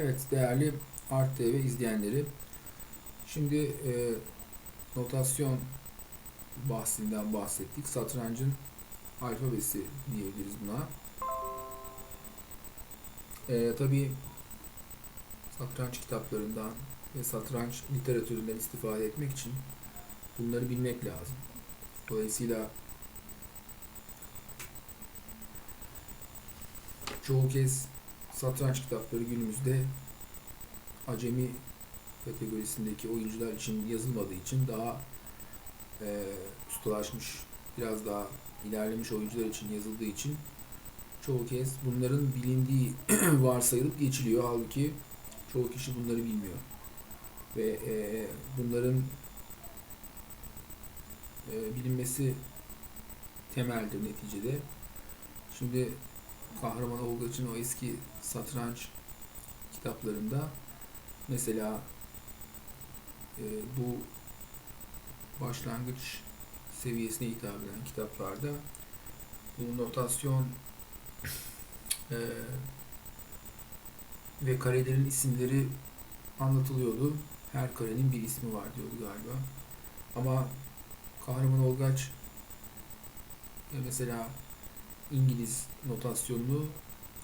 Evet değerli Art TV izleyenleri. Şimdi e, notasyon bahsinden bahsettik. Satrancın alfabesi diyebiliriz buna. E, Tabi satranç kitaplarından ve satranç literatüründen istifade etmek için bunları bilmek lazım. Dolayısıyla çoğu kez satranç kitapları günümüzde acemi kategorisindeki oyuncular için yazılmadığı için daha e, ustalaşmış, biraz daha ilerlemiş oyuncular için yazıldığı için çoğu kez bunların bilindiği varsayılıp geçiliyor. Halbuki çoğu kişi bunları bilmiyor. Ve e, bunların e, bilinmesi temeldir neticede. Şimdi Kahraman Olgaç'ın o eski satranç kitaplarında mesela e, bu başlangıç seviyesine hitap eden kitaplarda bu notasyon e, ve karelerin isimleri anlatılıyordu. Her karenin bir ismi var diyordu galiba. Ama Kahraman Olgaç e, mesela İngiliz notasyonunu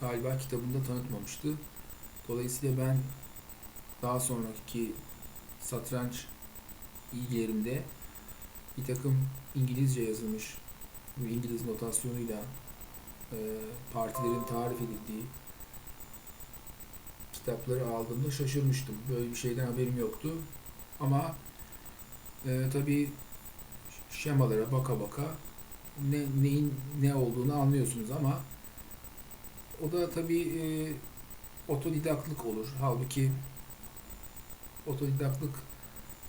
galiba kitabında tanıtmamıştı. Dolayısıyla ben daha sonraki satranç ilgilerimde bir takım İngilizce yazılmış İngiliz notasyonuyla e, partilerin tarif edildiği kitapları aldığımda şaşırmıştım. Böyle bir şeyden haberim yoktu. Ama e, tabii şemalara baka baka ne, neyin ne olduğunu anlıyorsunuz ama o da tabii e, otodidaktlık olur. Halbuki otodidaktlık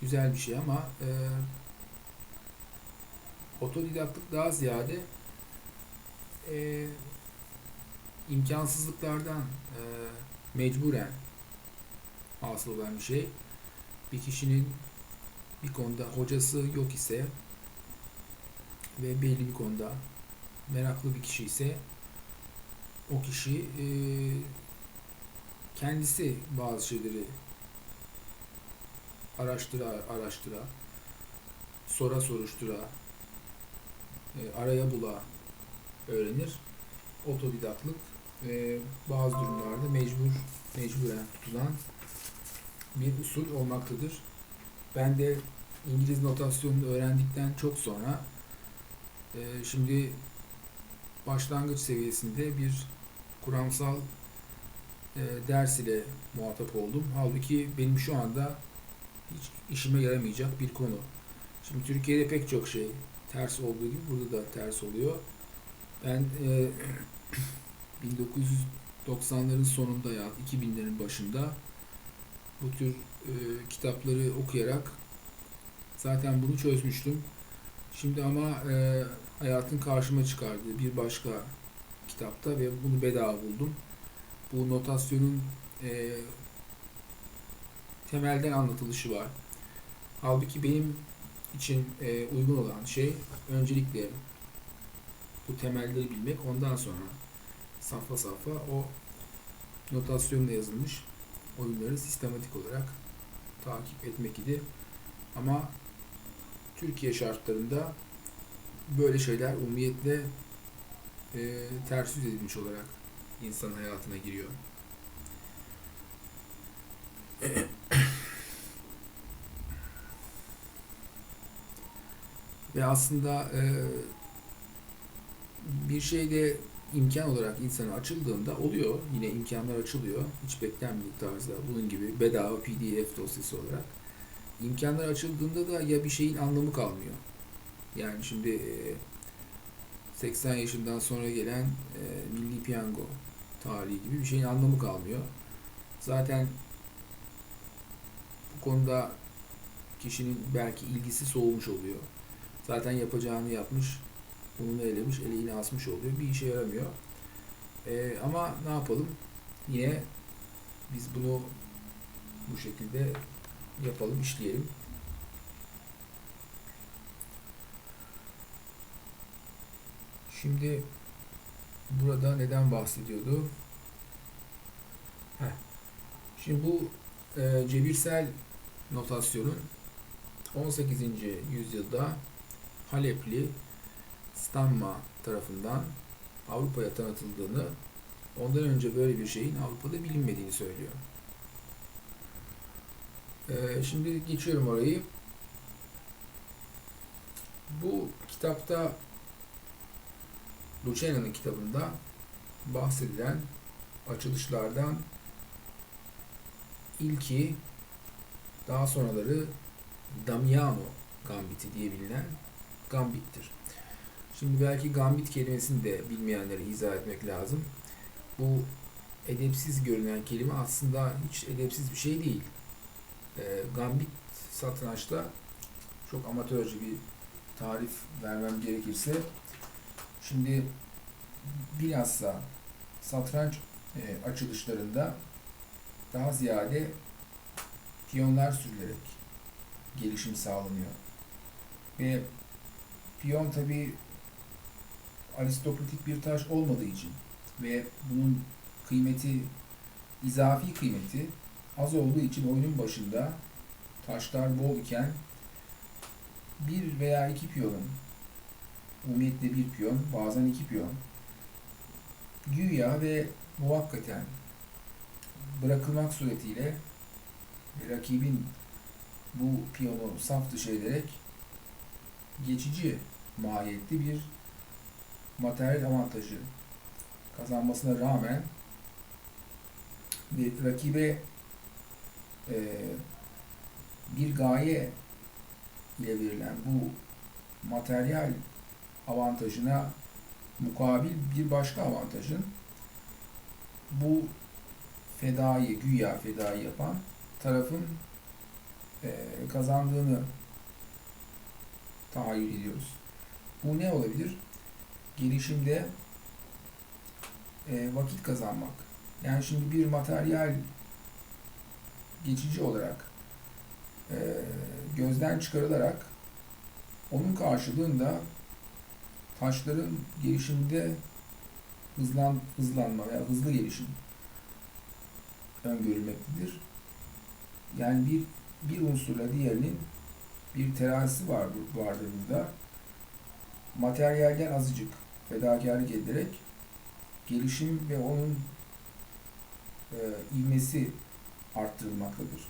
güzel bir şey ama e, otodidaktlık daha ziyade e, imkansızlıklardan e, mecburen hasıl olan bir şey. Bir kişinin bir konuda hocası yok ise ve belli bir konuda meraklı bir kişi ise o kişi e, kendisi bazı şeyleri araştıra araştıra sora soruştura e, araya bula öğrenir. Otodidaktlık e, bazı durumlarda mecbur mecburen tutulan bir usul olmaktadır. Ben de İngiliz notasyonunu öğrendikten çok sonra e, şimdi başlangıç seviyesinde bir kuramsal e, ders ile muhatap oldum. Halbuki benim şu anda hiç işime yaramayacak bir konu. Şimdi Türkiye'de pek çok şey ters olduğu gibi burada da ters oluyor. Ben e, 1990'ların sonunda ya 2000'lerin başında bu tür e, kitapları okuyarak zaten bunu çözmüştüm. Şimdi ama e, hayatın karşıma çıkardığı bir başka kitapta ve bunu bedava buldum. Bu notasyonun e, temelden anlatılışı var. Halbuki benim için e, uygun olan şey öncelikle bu temelleri bilmek, ondan sonra safha safha o notasyonla yazılmış oyunları sistematik olarak takip etmek idi. Ama Türkiye şartlarında böyle şeyler umumiyetle e, ters yüz edilmiş olarak insan hayatına giriyor. Ve aslında e, bir şeyde imkan olarak insana açıldığında oluyor. Yine imkanlar açılıyor. Hiç beklenmedik tarzda. Bunun gibi bedava PDF dosyası olarak. İmkanlar açıldığında da ya bir şeyin anlamı kalmıyor. Yani şimdi e, 80 yaşından sonra gelen e, Milli Piyango tarihi gibi bir şeyin anlamı kalmıyor. Zaten bu konuda kişinin belki ilgisi soğumuş oluyor. Zaten yapacağını yapmış, bunu elemiş, eleğini asmış oluyor. Bir işe yaramıyor. E, ama ne yapalım? Yine biz bunu bu şekilde yapalım, işleyelim. Şimdi burada neden bahsediyordu? Heh. Şimdi bu e, cebirsel notasyonun 18. yüzyılda Halepli Stamma tarafından Avrupa'ya tanıtıldığını, ondan önce böyle bir şeyin Avrupa'da bilinmediğini söylüyor. E, şimdi geçiyorum orayı. Bu kitapta Luciano'nun kitabında bahsedilen açılışlardan ilki daha sonraları Damiano Gambiti diye bilinen Gambit'tir. Şimdi belki Gambit kelimesini de bilmeyenlere izah etmek lazım. Bu edepsiz görünen kelime aslında hiç edepsiz bir şey değil. E, Gambit satrançta çok amatörce bir tarif vermem gerekirse şimdi bilhassa satranç e, açılışlarında daha ziyade piyonlar sürülerek gelişim sağlanıyor. Ve piyon tabi aristokratik bir taş olmadığı için ve bunun kıymeti izafi kıymeti az olduğu için oyunun başında taşlar bol iken bir veya iki piyonun umumiyetle bir piyon, bazen iki piyon. Güya ve muvakkaten bırakılmak suretiyle rakibin bu piyonu saf dışı ederek geçici mahiyetli bir materyal avantajı kazanmasına rağmen bir rakibe e, bir gaye ile verilen bu materyal avantajına mukabil bir başka avantajın bu fedayı, güya fedayı yapan tarafın e, kazandığını tahayyül ediyoruz. Bu ne olabilir? Gelişimde e, vakit kazanmak. Yani şimdi bir materyal geçici olarak e, gözden çıkarılarak onun karşılığında taşların gelişiminde hızlan, hızlanma veya hızlı gelişim öngörülmektedir. Yani bir bir unsurla diğerinin bir terazisi var, vardır burada. Materyalden azıcık fedakarlık ederek gelişim ve onun e, ivmesi arttırılmaktadır.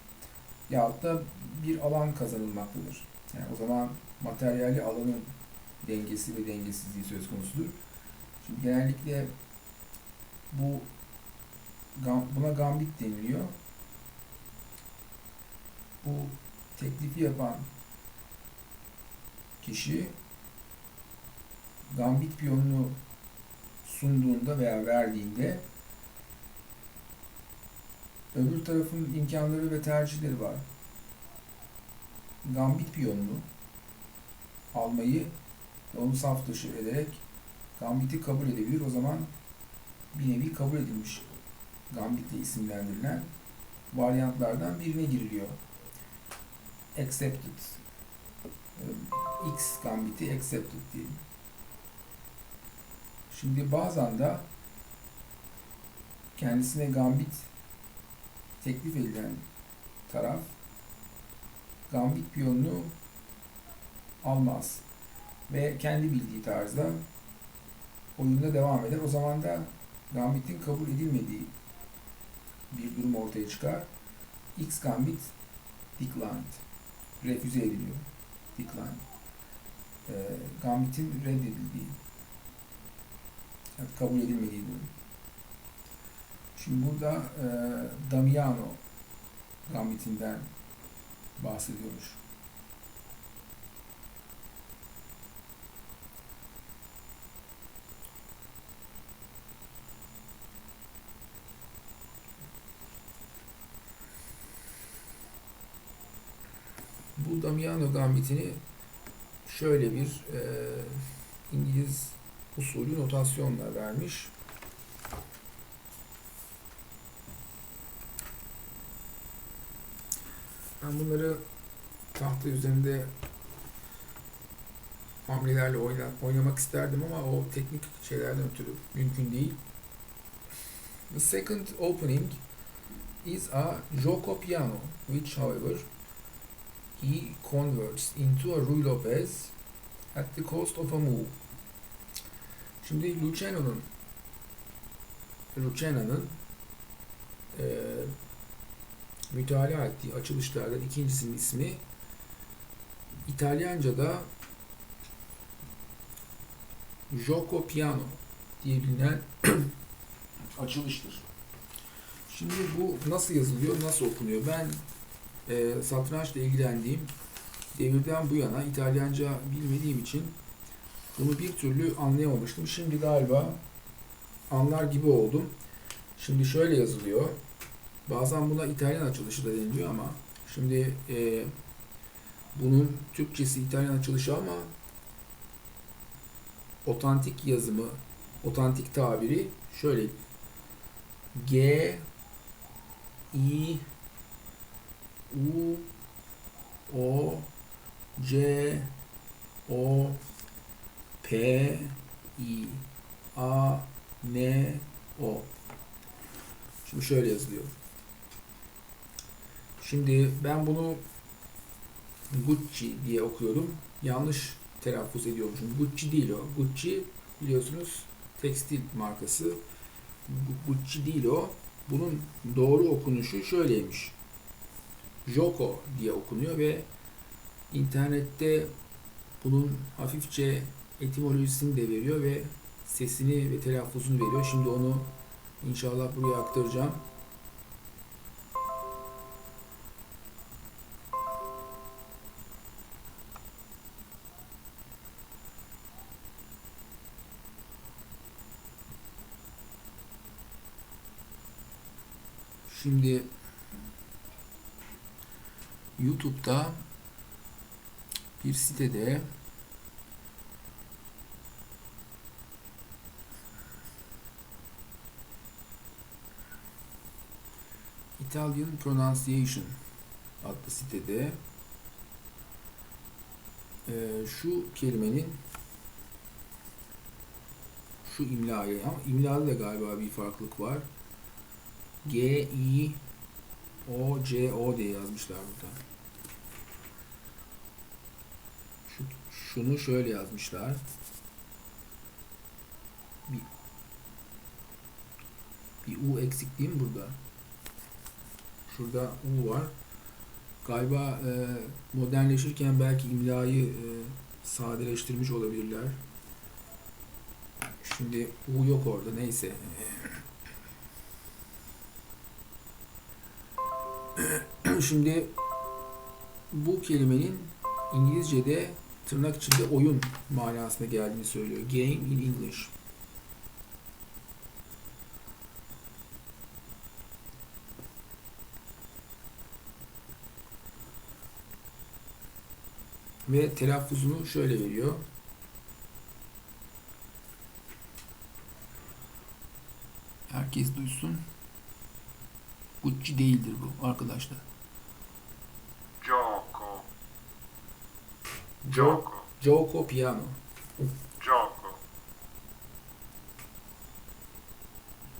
Yahut da bir alan kazanılmaktadır. Yani o zaman materyali alanın dengesi ve dengesizliği söz konusudur. Şimdi genellikle bu buna gambit deniliyor. Bu teklifi yapan kişi gambit piyonunu sunduğunda veya verdiğinde öbür tarafın imkanları ve tercihleri var. Gambit piyonunu almayı onu saf dışı ederek Gambit'i kabul edebilir. O zaman bir nevi kabul edilmiş Gambit'le isimlendirilen varyantlardan birine giriliyor. Accepted. X Gambit'i accepted diyelim. Şimdi bazen de kendisine Gambit teklif edilen taraf Gambit piyonunu almaz ve kendi bildiği tarzda oyunda devam eder. O zaman da Gambit'in kabul edilmediği bir durum ortaya çıkar. X Gambit declined. Refüze ediliyor. Decline. E, Gambit'in reddedildiği yani kabul edilmediği durum. Şimdi burada e, Damiano Gambit'inden bahsediyormuş. Damiano Gambit'ini şöyle bir e, İngiliz usulü notasyonla vermiş. Ben bunları tahta üzerinde hamlelerle oyna, oynamak isterdim ama o teknik şeylerden ötürü mümkün değil. The second opening is a gioco piano, which, however, he converts into a Rui Lopez at the cost of a move. Şimdi Luciano'nun Luciano'nun e, mütalaa ettiği açılışlardan ikincisinin ismi İtalyanca'da Gioco Piano diye bilinen açılıştır. Şimdi bu nasıl yazılıyor, nasıl okunuyor? Ben e, satrançla ilgilendiğim devirden bu yana İtalyanca bilmediğim için bunu bir türlü anlayamamıştım. Şimdi galiba anlar gibi oldum. Şimdi şöyle yazılıyor. Bazen buna İtalyan açılışı da deniliyor ama şimdi e, bunun Türkçesi İtalyan açılışı ama otantik yazımı, otantik tabiri şöyle G I U O C O P I A N O Şimdi şöyle yazılıyor. Şimdi ben bunu Gucci diye okuyordum. Yanlış telaffuz ediyormuşum. Gucci değil o. Gucci biliyorsunuz tekstil markası. Gu- Gucci değil o. Bunun doğru okunuşu şöyleymiş. Joko diye okunuyor ve internette bunun hafifçe etimolojisini de veriyor ve sesini ve telaffuzunu veriyor. Şimdi onu inşallah buraya aktaracağım. Şimdi YouTube'da bir sitede Italian Pronunciation adlı sitede e, şu kelimenin şu imlayı ama imlada da galiba bir farklılık var. G I O C O diye yazmışlar burada. Şu, şunu şöyle yazmışlar. Bir, bir U eksik değil mi burada? Şurada U var. Galiba e, modernleşirken belki imlayı e, sadeleştirmiş olabilirler. Şimdi U yok orada neyse. Şimdi bu kelimenin İngilizce'de tırnak içinde oyun manasına geldiğini söylüyor. Game in English. Ve telaffuzunu şöyle veriyor. Herkes duysun. Gucci değildir bu arkadaşlar. Gioco. Jo- Gioco. Gioco Piano. Gioco.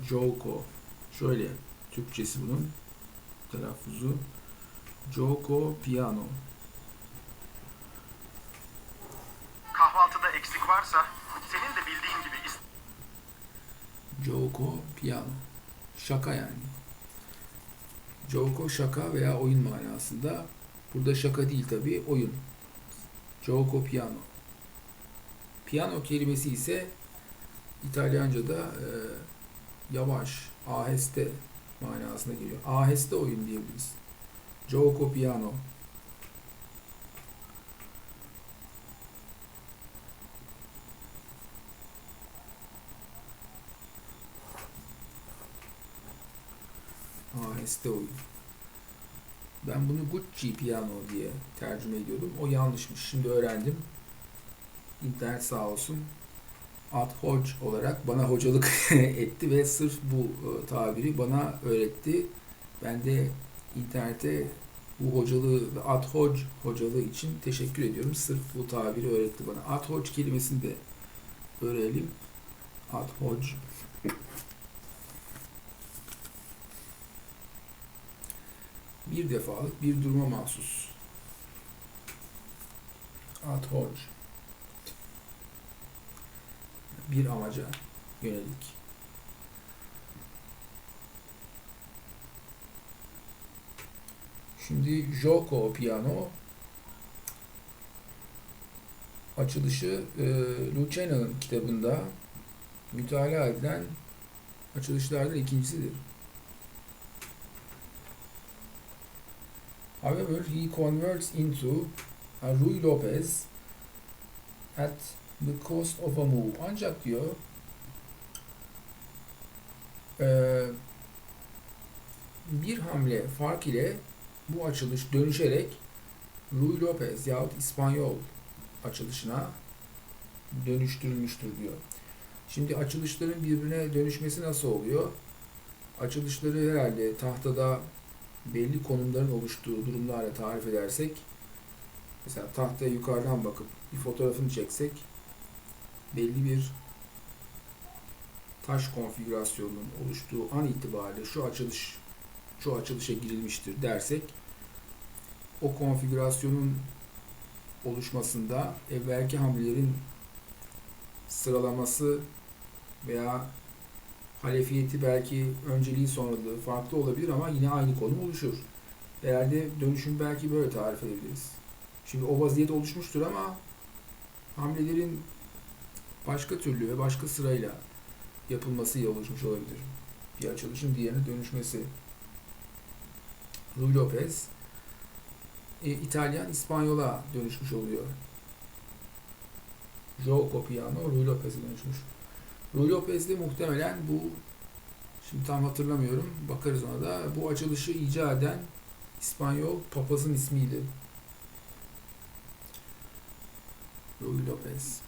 Joko. Şöyle Türkçesi bunun telaffuzu. Joko Piano. Kahvaltıda eksik varsa senin de bildiğin gibi is- Joko Piano. Şaka yani. Joko şaka veya oyun manasında. Burada şaka değil tabi oyun. Joko Piano. Piano kelimesi ise İtalyanca'da e, yavaş, aheste manasına geliyor. Aheste oyun diyebiliriz. Gioco piano. Aheste oyun. Ben bunu Gucci piano diye tercüme ediyordum. O yanlışmış. Şimdi öğrendim. İnternet sağ olsun. Ad hoc olarak bana hocalık etti ve sırf bu e, tabiri bana öğretti. Ben de internete bu hocalığı ve ad hoc hocalığı için teşekkür ediyorum. Sırf bu tabiri öğretti bana. Ad hoc kelimesini de öğrenelim. Ad hoc Bir defalık bir duruma mahsus. Ad hoc. Bir amaca yönelik. Şimdi Joko Piano açılışı e, Luciano'nun kitabında mütalaa edilen açılışlardan ikincisidir. However, he converts into a Rui Lopez at the cost of a move. Ancak diyor eee, bir hamle fark ile bu açılış dönüşerek Rui Lopez yahut İspanyol açılışına dönüştürülmüştür diyor. Şimdi açılışların birbirine dönüşmesi nasıl oluyor? Açılışları herhalde tahtada belli konumların oluştuğu durumlarla tarif edersek mesela tahtaya yukarıdan bakıp bir fotoğrafını çeksek belli bir taş konfigürasyonunun oluştuğu an itibariyle şu açılış şu açılışa girilmiştir dersek o konfigürasyonun oluşmasında evvelki hamlelerin sıralaması veya halefiyeti belki önceliği sonralığı farklı olabilir ama yine aynı konum oluşur. Herhalde dönüşüm belki böyle tarif edebiliriz. Şimdi o vaziyet oluşmuştur ama hamlelerin başka türlü ve başka sırayla yapılmasıyla oluşmuş olabilir. Bir açılışın diğerine dönüşmesi. Rui Lopez e, İtalyan İspanyola dönüşmüş oluyor. Joe Copiano Rui Lopez'e dönüşmüş. Rui Lopez de muhtemelen bu şimdi tam hatırlamıyorum bakarız ona da bu açılışı icat eden İspanyol papazın ismiydi. Rui Lopez.